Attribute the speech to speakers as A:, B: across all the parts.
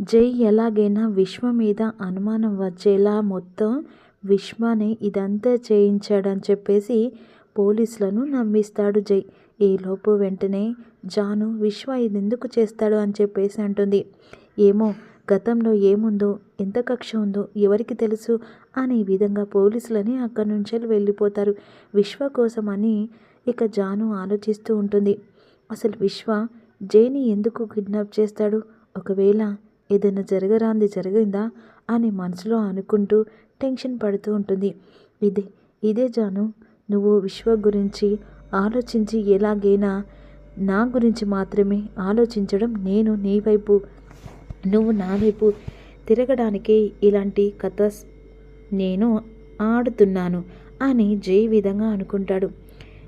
A: జై ఎలాగైనా విశ్వ మీద అనుమానం వచ్చేలా మొత్తం విశ్వనే ఇదంతా చేయించాడని చెప్పేసి పోలీసులను నమ్మిస్తాడు జై. ఈలోపు వెంటనే జాను విశ్వ ఇది ఎందుకు చేస్తాడు అని చెప్పేసి అంటుంది. ఏమో గతంలో ఏముందో ఎంత కక్ష ఉందో ఎవరికి తెలుసు అనే విధంగా పోలీసులని అక్కడి నుంచే వెళ్ళిపోతారు. విశ్వ కోసమని ఇక జాను ఆలోచిస్తూ ఉంటుంది. అసలు విశ్వ జైని ఎందుకు కిడ్నాప్ చేస్తాడు? ఒకవేళ ఏదైనా జరగరాంది జరిగిందా అని మనసులో అనుకుంటూ టెన్షన్ పడుతూ ఉంటుంది. ఇదే ఇదే జాను నువ్వు విశ్వ గురించి ఆలోచించి ఎలాగైనా నా గురించి మాత్రమే ఆలోచించడం నేను నీ వైపు నువ్వు నా వైపు తిరగడానికి ఇలాంటి కథ నేను ఆడుతున్నాను అని జై విధంగా అనుకుంటాడు.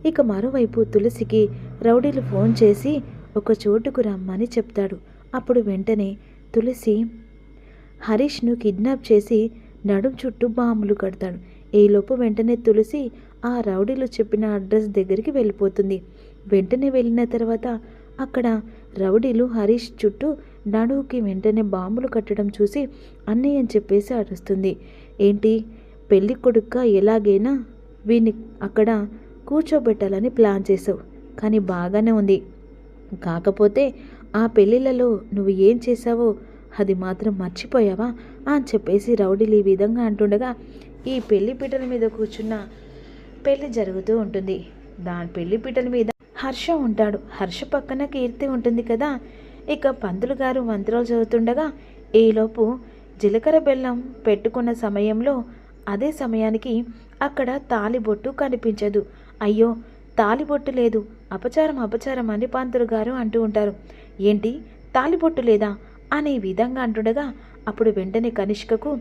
A: ఇక మరోవైపు తులసికి రౌడీలు ఫోన్ చేసి ఒక చోటుకు రమ్మని చెప్తాడు. అప్పుడు వెంటనే తులసి హరీష్ను కిడ్నాప్ చేసి నడుం చుట్టూ బాంబులు కడతాడు. ఈలోపు వెంటనే తులసి ఆ రౌడీలు చెప్పిన అడ్రస్ దగ్గరికి వెళ్ళిపోతుంది. వెంటనే వెళ్ళిన తర్వాత అక్కడ రౌడీలు హరీష్ చుట్టూ నడువుకి వెంటనే బాంబులు కట్టడం చూసి అన్నయ్య అని చెప్పేసి అరుస్తుంది. ఏంటి పెళ్ళి కొడుక్క ఎలాగైనా? వీని అక్కడ కూర్చోబెట్టాలని ప్లాన్ చేసావు కానీ బాగానే ఉంది. కాకపోతే ఆ పెళ్ళిళ్ళలో నువ్వు ఏం చేశావో అది మాత్రం మర్చిపోయావా అని చెప్పేసి రౌడీలు ఈ విధంగా అంటుండగా ఈ పెళ్ళి పీటల మీద కూర్చున్న పెళ్ళి జరుగుతూ ఉంటుంది. దాని పెళ్ళి పీటల మీద హర్ష ఉంటాడు. హర్ష పక్కన కీర్తి ఉంటుంది కదా. ఇక పంతులు గారు మంత్రాలు చదువుతుండగా ఈలోపు జీలకర్ర బెల్లం పెట్టుకున్న సమయంలో అదే సమయానికి అక్కడ తాలిబొట్టు కనిపించదు. అయ్యో తాలిబొట్టు లేదు. అపచారం అపచారం అని పంతులు గారు అంటూ ఉంటారు. ఏంటి తాలిబొట్టు లేదా? అనే విధంగా అంటుండగా అప్పుడు వెంటనే కనిష్కకు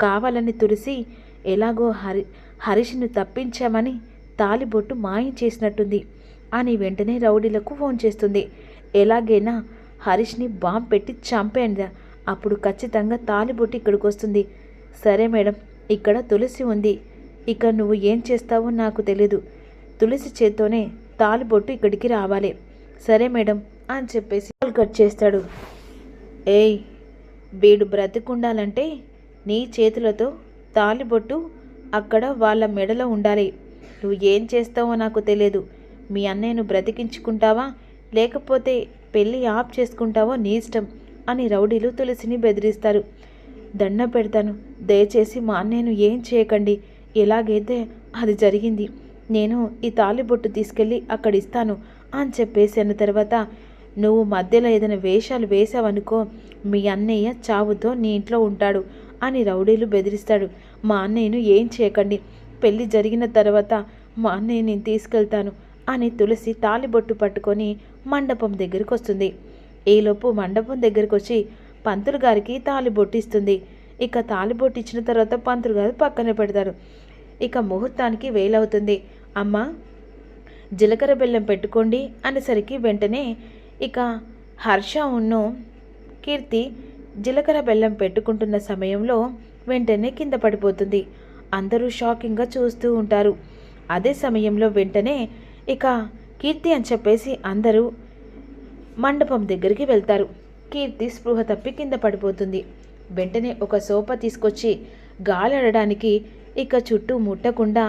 A: కావాలని తులసి ఎలాగో హరి హరీష్ను తప్పించామని తాలిబొట్టు మాయం చేసినట్టుంది అని వెంటనే రౌడీలకు ఫోన్ చేస్తుంది. ఎలాగైనా హరీష్ని బాంబ్ పెట్టి చంపేయండి అప్పుడు ఖచ్చితంగా తాలిబొట్టు ఇక్కడికి వస్తుంది. సరే మేడం ఇక్కడ తులసి ఉంది. ఇక నువ్వు ఏం చేస్తావో నాకు తెలీదు. తులసి చేత్తోనే తాలిబొట్టు ఇక్కడికి రావాలి. సరే మేడం అని చెప్పేసి కాల్ కట్ చేస్తాడు. ఏయ్ వీడు బ్రతికుండాలంటే నీ చేతులతో తాలిబొట్టు అక్కడ వాళ్ళ మెడలో ఉండాలి. నువ్వు ఏం చేస్తావో నాకు తెలియదు. మీ అన్నయ్యను బ్రతికించుకుంటావా? లేకపోతే పెళ్ళి ఆఫ్ చేసుకుంటావో నీ ఇష్టం అని రౌడీలు తులసిని బెదిరిస్తారు. దండ పెడతాను. దయచేసి మా అన్నయ్యను ఏం చేయకండి. ఎలాగైతే అది జరిగింది. నేను ఈ తాలిబొట్టు తీసుకెళ్ళి అక్కడ ఇస్తాను అని చెప్పేసి అన్న తర్వాత నువ్వు మధ్యలో ఏదైనా వేషాలు వేసావనుకో మీ అన్నయ్య చావుతో నీ ఇంట్లో ఉంటాడు అని రౌడీలు బెదిరిస్తాడు. మా అన్నయ్యను ఏం చేయకండి. పెళ్ళి జరిగిన తర్వాత మా అన్నయ్య నేను తీసుకెళ్తాను అని తులసి తాలిబొట్టు పట్టుకొని మండపం దగ్గరికి వస్తుంది. ఈలోపు మండపం దగ్గరికి వచ్చి పంతులు గారికి తాలిబొట్టిస్తుంది ఇక తాలిబొట్టు ఇచ్చిన తర్వాత పంతులు గారు పక్కన పెడతారు. ఇక ముహూర్తానికి వేలవుతుంది. అమ్మ జీలకర్ర బెల్లం పెట్టుకోండి అనేసరికి వెంటనే ఇక హర్ష ఉన్ను కీర్తి జీలకర్ర బెల్లం పెట్టుకుంటున్న సమయంలో వెంటనే కింద పడిపోతుంది. అందరూ షాకింగ్గా చూస్తూ ఉంటారు. అదే సమయంలో వెంటనే ఇక కీర్తి అని చెప్పేసి అందరూ మండపం దగ్గరికి వెళ్తారు. కీర్తి స్పృహ తప్పి కింద పడిపోతుంది. వెంటనే ఒక సోఫా తీసుకొచ్చి గాలడడానికి ఇక చుట్టూ ముట్టకుండా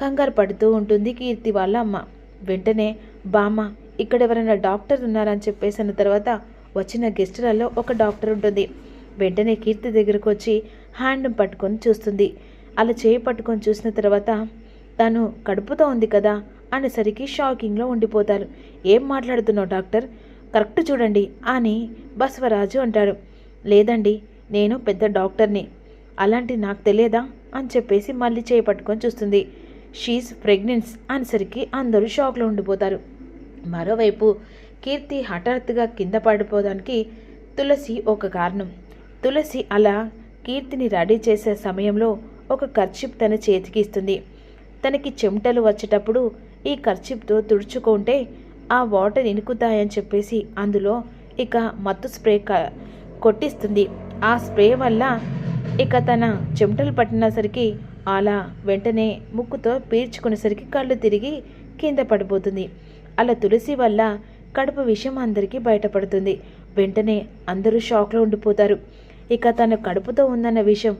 A: కంగారు పడుతూ ఉంటుంది కీర్తి వాళ్ళ అమ్మ. వెంటనే బామ్మ ఇక్కడ ఎవరైనా డాక్టర్ ఉన్నారని చెప్పేసి అన్న తర్వాత వచ్చిన గెస్టులలో ఒక డాక్టర్ ఉంటుంది. వెంటనే కీర్తి దగ్గరకు వచ్చి హ్యాండ్ పట్టుకొని చూస్తుంది. అలా చేయి పట్టుకొని చూసిన తర్వాత తను కడుపుతో ఉంది కదా అనేసరికి షాకింగ్లో ఉండిపోతారు. ఏం మాట్లాడుతున్నావు డాక్టర్? కరెక్ట్ చూడండి అని బసవరాజు అంటాడు. లేదండి నేను పెద్ద డాక్టర్ని. అలాంటి నాకు తెలియదా? అని చెప్పేసి మళ్ళీ చేయి పట్టుకొని చూస్తుంది. షీస్ ప్రెగ్నెన్స్ అనేసరికి అందరూ షాక్లో ఉండిపోతారు. మరోవైపు కీర్తి హఠాత్తుగా కింద పడిపోవడానికి తులసి ఒక కారణం. తులసి అలా కీర్తిని రెడీ చేసే సమయంలో ఒక ఖర్చిప్ తన చేతికి ఇస్తుంది. తనకి చెమటలు వచ్చేటప్పుడు ఈ ఖర్చిప్తో తుడుచుకుంటే ఆ వాటర్ ఇనుకుతాయని చెప్పేసి అందులో ఇక మత్తు స్ప్రే క కొట్టిస్తుంది. ఆ స్ప్రే వల్ల ఇక తన చెమటలు పట్టినసరికి అలా వెంటనే ముక్కుతో పీల్చుకునేసరికి కళ్ళు తిరిగి కింద పడిపోతుంది. అలా తులసి వల్ల కడుపు విషయం అందరికీ బయటపడుతుంది. వెంటనే అందరూ షాక్లో ఉండిపోతారు. ఇక తన కడుపుతో ఉందన్న విషయం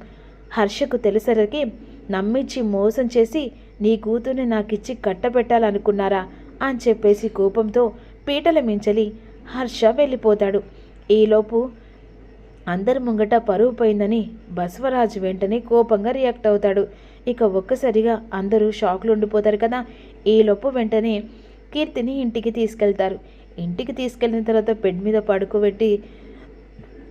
A: హర్షకు తెలిసరికి నమ్మించి మోసం చేసి నీ కూతుర్ని నాకిచ్చి కట్టబెట్టాలనుకున్నారా? అని చెప్పేసి కోపంతో పీటల మించలి హర్ష వెళ్ళిపోతాడు. ఈలోపు అందరి ముంగట పరువు పోయిందని బసవరాజు వెంటనే కోపంగా రియాక్ట్ అవుతాడు. ఇక ఒక్కసారిగా అందరూ షాక్లు ఉండిపోతారు కదా. ఈలోపు వెంటనే కీర్తిని ఇంటికి తీసుకెళ్తారు. ఇంటికి తీసుకెళ్ళిన తర్వాత బెడ్ మీద పడుకోబెట్టి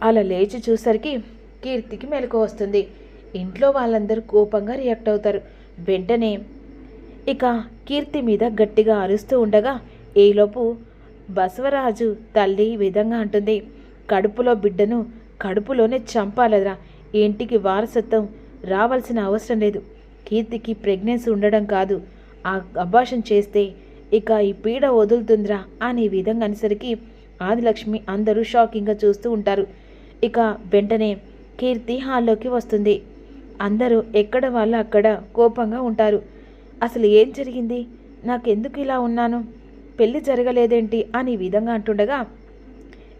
A: అలా లేచి చూసరికి కీర్తికి మెలకు వస్తుంది. ఇంట్లో వాళ్ళందరూ కోపంగా రియాక్ట్ అవుతారు. వెంటనే ఇక కీర్తి మీద గట్టిగా అరుస్తూ ఉండగా ఈలోపు బసవరాజు తల్లి ఈ విధంగా అంటుంది. కడుపులో బిడ్డను కడుపులోనే చంపాలరా. ఇంటికి వారసత్వం రావాల్సిన అవసరం లేదు. కీర్తికి ప్రెగ్నెన్సీ ఉండడం కాదు. ఆ అభాషం చేస్తే ఇక ఈ పీడ వదులుతుందిరా అని ఈ విధంగా అనేసరికి ఆదిలక్ష్మి అందరూ షాకింగ్గా చూస్తూ ఉంటారు. ఇక వెంటనే కీర్తి హాల్లోకి వస్తుంది. అందరూ ఎక్కడ వాళ్ళు అక్కడ కోపంగా ఉంటారు. అసలు ఏం జరిగింది? నాకెందుకు ఇలా ఉన్నాను? పెళ్ళి జరగలేదేంటి? అని విధంగా అంటుండగా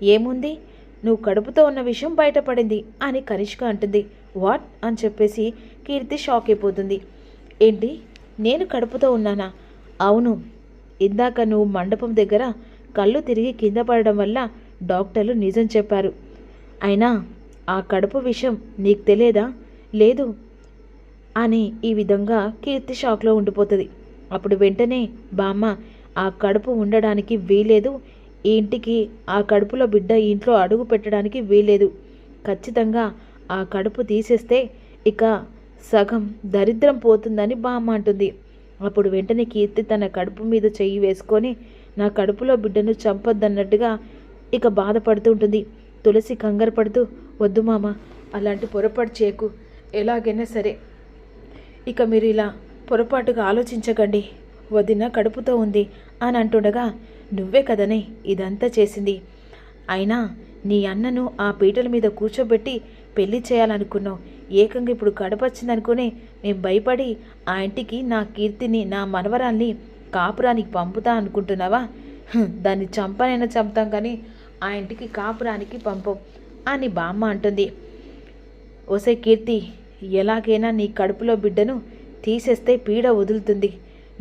A: ఏముంది? నువ్వు కడుపుతో ఉన్న విషయం బయటపడింది అని కనిష్క అంటుంది. వాట్? అని చెప్పేసి కీర్తి షాక్ అయిపోతుంది. ఏంటి? నేను కడుపుతో ఉన్నానా? అవును ఇందాక నువ్వు మండపం దగ్గర కళ్ళు తిరిగి కింద పడడం వల్ల డాక్టర్లు నిజం చెప్పారు. అయినా ఆ కడుపు విషయం నీకు తెలియదా? లేదు అని ఈ విధంగా కీర్తి షాక్లో ఉండిపోతుంది. అప్పుడు వెంటనే బామ్మ ఆ కడుపు ఉండడానికి వీలేదు ఈ ఇంటికి ఆ కడుపులో బిడ్డ ఇంట్లో అడుగు పెట్టడానికి వీలేదు ఖచ్చితంగా ఆ కడుపు తీసేస్తే ఇక సగం దరిద్రం పోతుందని బామ్మ అంటుంది. అప్పుడు వెంటనే కీర్తి తన కడుపు మీద చెయ్యి వేసుకొని నా కడుపులో బిడ్డను చంపొద్దన్నట్టుగా ఇక బాధపడుతూ ఉంటుంది తులసి కంగారు పడుతూ వద్దు మామ అలాంటి పొరపాటు చేయకు. ఎలాగైనా సరే ఇక మీరు ఇలా పొరపాటుగా ఆలోచించకండి. వదిన కడుపుతో ఉంది అని అంటుండగా నువ్వే కదనే ఇదంతా చేసింది. అయినా నీ అన్నను ఆ పీటల మీద కూర్చోబెట్టి పెళ్ళి చేయాలనుకున్నావు. ఏకంగా ఇప్పుడు కడపచ్చిందనుకుని నేను భయపడి ఆ ఇంటికి నా కీర్తిని నా మనవరాల్ని కాపురానికి పంపుతా అనుకుంటున్నావా? దాన్ని చంపనైనా చంపుతాం కానీ ఆ ఇంటికి కాపురానికి పంపం అని బామ్మ అంటుంది. ఓసే కీర్తి ఎలాగైనా నీ కడుపులో బిడ్డను తీసేస్తే పీడ వదులుతుంది.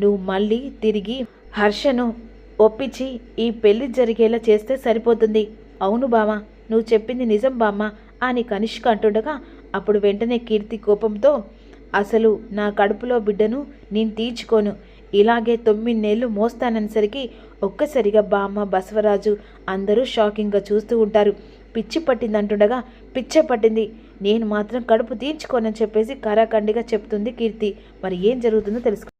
A: నువ్వు మళ్ళీ తిరిగి హర్షను ఒప్పించి ఈ పెళ్ళి జరిగేలా చేస్తే సరిపోతుంది. అవును బామ్మ నువ్వు చెప్పింది నిజం బామ్మ. అని కనిష్క అంటుండగా అప్పుడు వెంటనే కీర్తి కోపంతో అసలు నా కడుపులో బిడ్డను నేను తీర్చుకోను. ఇలాగే తొమ్మిది నెలలు మోస్తాననేసరికి ఒక్కసారిగా బామ్మ బసవరాజు అందరూ షాకింగ్గా చూస్తూ ఉంటారు. పిచ్చి పట్టింది అంటుండగా పిచ్చ పట్టింది. నేను మాత్రం కడుపు తీర్చుకోనని చెప్పేసి కరాఖండిగా చెప్తుంది కీర్తి. మరి ఏం జరుగుతుందో తెలుసుకో